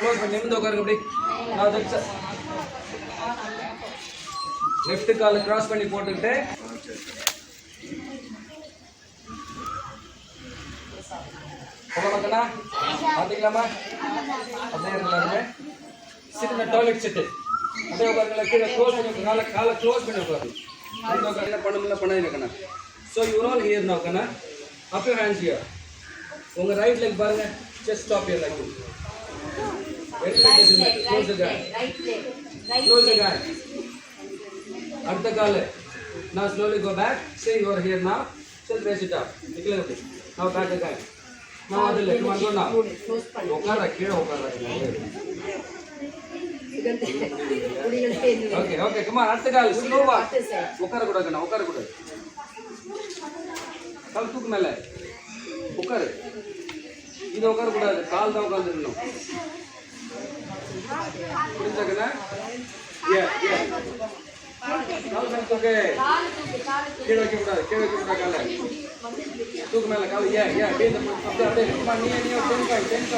Close பண்ணி நிமிந்து உட்காருங்க அப்படி நான் தட்ஸ் லெஃப்ட் கால் கிராஸ் பண்ணி போட்டுக்கிட்டு. போகலாமா பார்த்துக்கலாமா அப்படியே இருக்கலாமே சின்ன டாய்லெட் செட்டு அப்படியே உட்காருங்களா கீழே க்ளோஸ் பண்ணி காலை காலை க்ளோஸ் பண்ணி உட்காரு. இந்த உட்காரு. என்ன பண்ண முடியல கண்ணா. So you're all here no Kanna. Up your hands here உங்கள் ரைட் லெக் பாருங்கள் செஸ்ட் ஸ்டாப் இயர் லெக் அடுத்த கால் say you are here now. Just raise it up. நிக்கல அப்படி now back again now அதில் come on go now. உட்கார கீழே உட்கார ஓகே ஓகே கமா அடுத்த கால் ஸ்லோவா உட்கார கூடாதுண்ணா உட்கார கூடாது கால் தூக்கு மேல உட்காரு இது உட்கார கூடாது கால் தான் உட்காந்துருக்கணும் புரிஞ்சாக்கண்ணா ஏ ஏ கால் மேல தூக்கு கீழே வைக்க கூடாது கீழே வைக்க கூடாது காலை தூக்கு மேல கால் ஏ ஏ அப்படியே இந்த- அப்படியே அப்படியே நீ நீ டென்